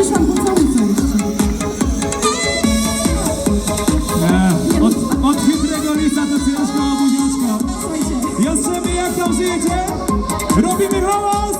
Przyszłam po całówce od, od chytrego lisa to ciężko, buziaczko. Słuchajcie. Jastrzębie, jak tam żyjecie? Robimy hałas!